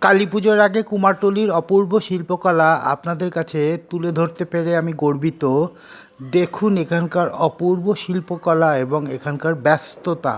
কালী পুজোর আগে কুমারটুলির অপূর্ব শিল্পকলা আপনাদের কাছে তুলে ধরতে পেরে আমি গর্বিত। দেখুন এখানকার অপূর্ব শিল্পকলা এবং এখানকার ব্যস্ততা।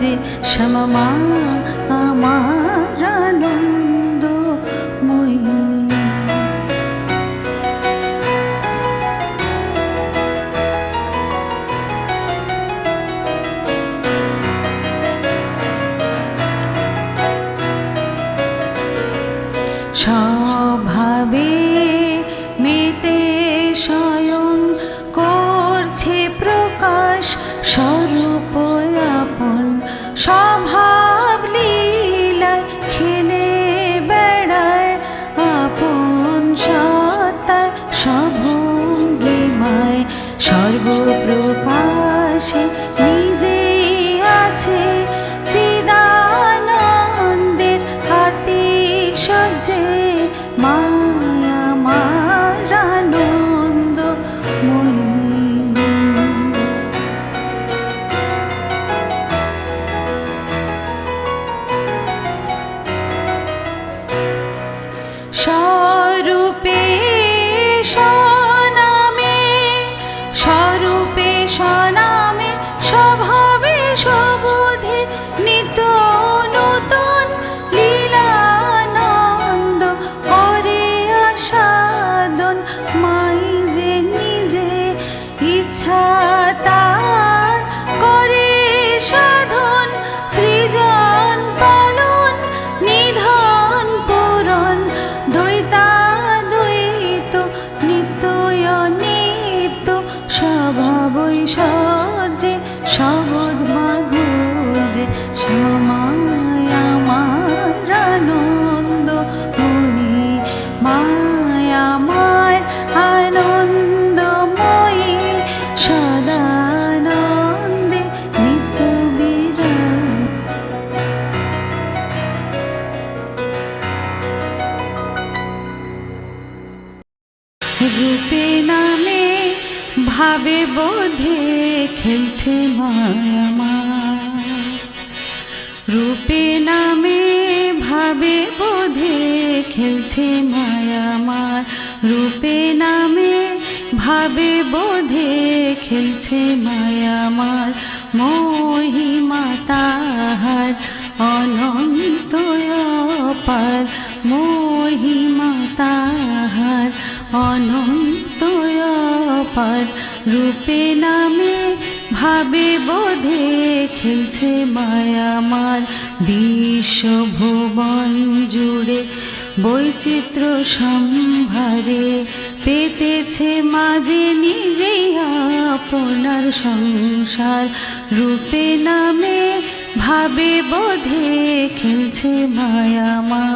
কার্যে শ্যামা রূপে নামে ভাবে বোধে খেলছে মায়ামা রূপে নামে ভাবে বোধে খেলছে মায়ামার রূপে নামে ভাবে বোধে খেলছে মায়ামার মহিমা তাহার অনন্ত পার মহিমা তাহার অনন্ত পার রূপে নামে ভাবে বোধে খেলছে মায়ামার বিশ্বভুবন জুড়ে বৈচিত্র্য সম্ভারে পেতেছে মাঝে নিজেই আপনার সংসার। রূপে নামে ভাবে বোধে খেলছে মায়ামা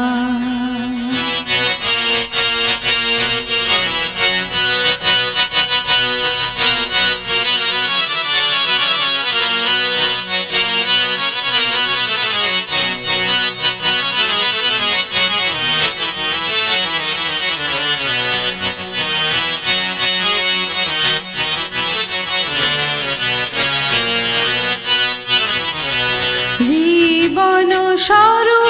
স্বরূপে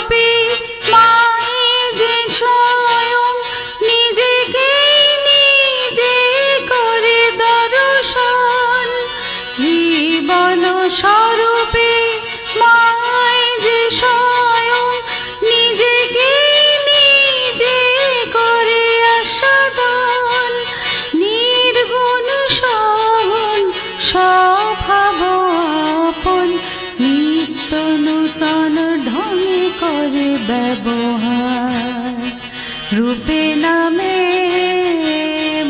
রূপে নামে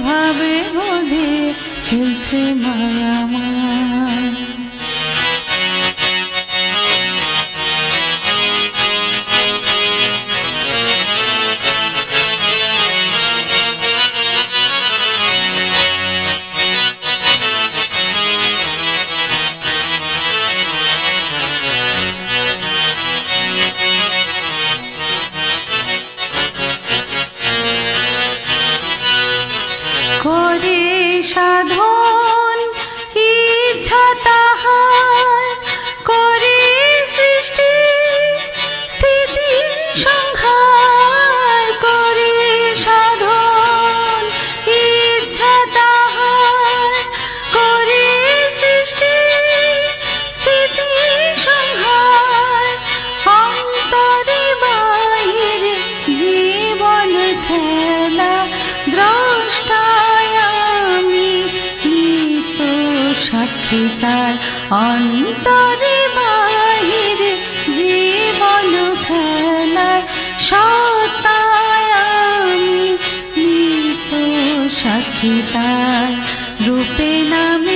ভাবে বোধে খেলছে মায়ামার তার অন্তরে বাহিরে জীবন খেলার সতায় আমি নিত সাক্ষী তার রূপে নামে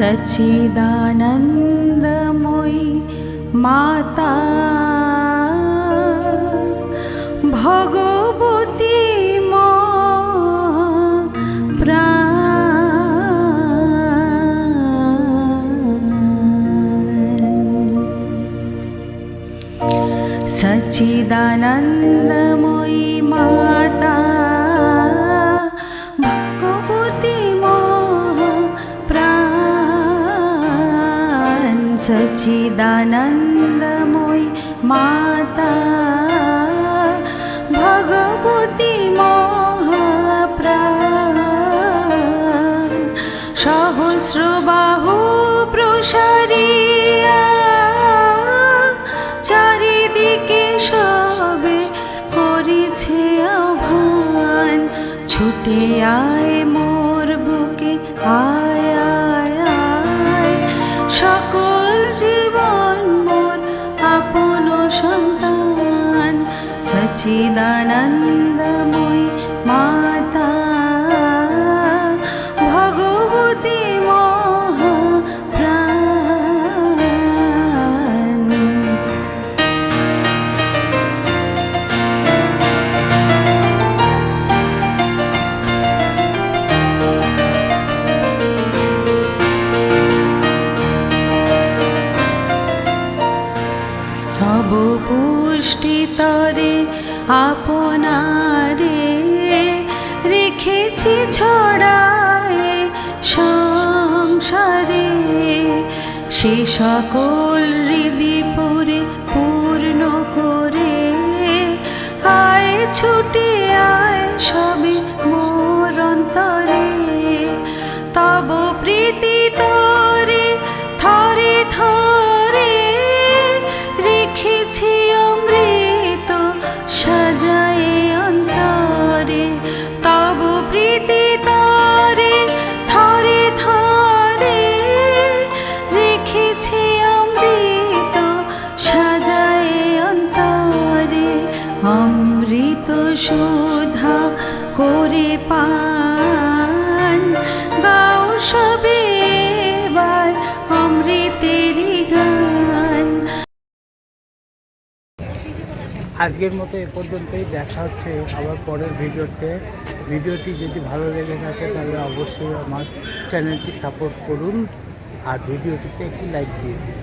সচিদানন্দময়ী মাতা ভগবতী মা প্রাণ। সচিদানন্দময়ী সচিদানন্দময়ী মাতা ভগবতী মহাপ্রাণ। সহস্রবাহু প্রসারিয়া চারিদিকে সবে করেছে আহ্বান। ছুটে আয় सच्चिदानन्द আপনারে রেখেছি ছড়ায় সংসারে। সে সকল হৃদি পরে পূর্ণ করে। আয় ছুটে প্রীতি তারে থরে থরে রেখেছি অমৃত সাজায় অন্তরে অমৃত সুধা আজকের মতো এ পর্যন্তই। দেখা হচ্ছে আবার পরের ভিডিওতে। ভিডিওটি যদি ভালো লেগে থাকে তাহলে অবশ্যই আমার চ্যানেলটি সাপোর্ট করুন আর ভিডিওটিতে একটি লাইক দিয়ে দিন।